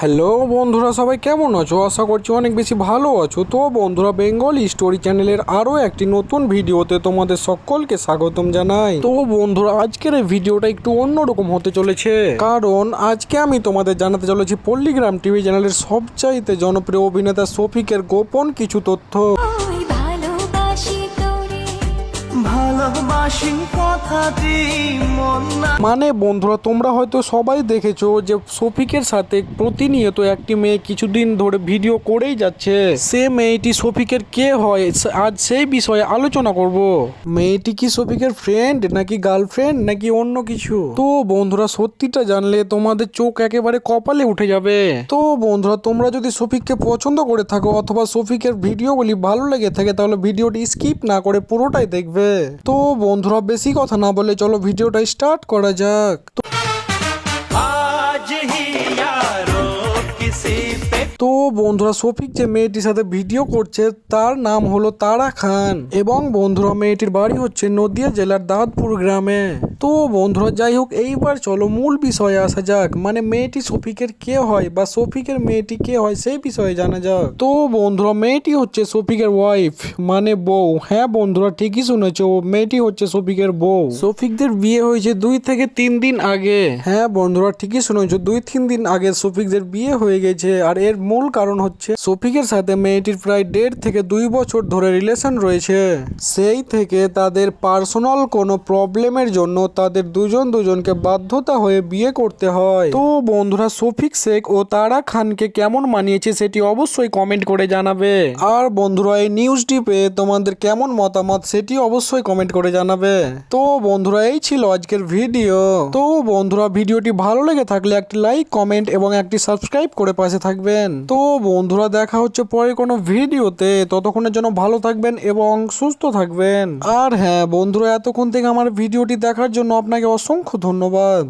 Hello বন্ধুরা, সবাই কেমন আছো? আশা করছি অনেক বেশি ভালো আছো। তো বন্ধুরা, বেঙ্গল স্টোরি চ্যানেলের আরও একটি নতুন ভিডিওতে তোমাদের সকলকে স্বাগতম জানাই। তো বন্ধুরা, আজকের এই ভিডিওটা একটু অন্যরকম হতে চলেছে। কারণ আজকে আমি তোমাদের জানাতে চলেছি পল্লিগ্রাম টিভি চ্যানেলের সবচাইতে জনপ্রিয় অভিনেতা শফিকের গোপন কিছু তথ্য। মন বন্ধুরা, তোমরা হয়তো সবাই দেখেছ যে শফিকের সাথে প্রতিনিয়ত একটি মেয়ে কিছুদিন ধরে ভিডিও করেই যাচ্ছে। সে মেয়েটি শফিকের কে হয় আজ সেই বিষয়ে আলোচনা করব। মেয়েটি কি শফিকের ফ্রেন্ড নাকি গার্লফ্রেন্ড নাকি অন্য কিছু? তো বন্ধুরা, সত্যিটা জানলে তোমাদের চোখ একেবারে কপালে উঠে যাবে। তো বন্ধুরা, তোমরা যদি শফিককে পছন্দ করে থাকো অথবা শফিকের ভিডিওগুলি ভালো লেগে থাকে, তাহলে ভিডিওটি স্কিপ না করে পুরোটাই দেখবে। তো বন্ধুরা বেশি কথা না বলে চলো ভিডিওটা স্টার্ট করা যাক। তো বন্ধুরা শফিক যে মেয়েটির সাথে ভিডিও করছে তার নাম হলো তারা খান। এবং বন্ধুরা মেয়েটির বাড়ি হচ্ছে নদিয়া জেলার দাঁতপুর গ্রামে। তো বন্ধুরা যাই হোক এইবার চলো মূল বিষয়ে আসা যাক। মানে মেয়েটি শফিকের কে হয় বা শফিকের মেয়েটি কে হয় সেই বিষয়ে জানা যাক। তো বন্ধুরা মেয়েটি হচ্ছে শফিকের ওয়াইফ মানে বউ। হ্যাঁ বন্ধুরা ঠিকই শুনেছো মেয়েটি হচ্ছে শফিকের বউ। শফিকদের বিয়ে হয়েছে দুই থেকে তিন দিন আগে। হ্যাঁ বন্ধুরা ঠিকই শুনেছ দুই তিন দিন আগে শফিকদের বিয়ে হয়ে গেছে। আর এর মূল কারণ হচ্ছে শফিকের সাথে মেয়েটির প্রায় দেড় থেকে দুই বছর ধরে রিলেশন রয়েছে। সেই থেকে তাদের পার্সোনাল কোনো প্রবলেমের জন্য তাদের দুজন দুজনকে বাধ্যতা হয়ে বিয়ে করতে হয়। তো বন্ধুরা, শফিক শেখ ও তারা খানকে কেমন মানিয়েছে সেটি অবশ্যই কমেন্ট করে জানাবে। আর বন্ধুরা, এই নিউজটি পেয়ে তোমাদের কেমন মতামত সেটি অবশ্যই কমেন্ট করে জানাবে। তো বন্ধুরা, এই ছিল আজকের ভিডিও। তো বন্ধুরা, ভিডিওটি ভালো লেগে থাকলে একটি লাইক, কমেন্ট এবং একটি সাবস্ক্রাইব করে পাশে থাকবেন। তো বন্ধুরা, দেখা হচ্ছে পরে কোনো ভিডিওতে। ততক্ষণের জন্য ভালো থাকবেন এবং সুস্থ থাকবেন। আর হ্যাঁ বন্ধুরা, এতক্ষণ থেকে আমার ভিডিওটি দেখার জন্য আপনাকে অসংখ্য ধন্যবাদ।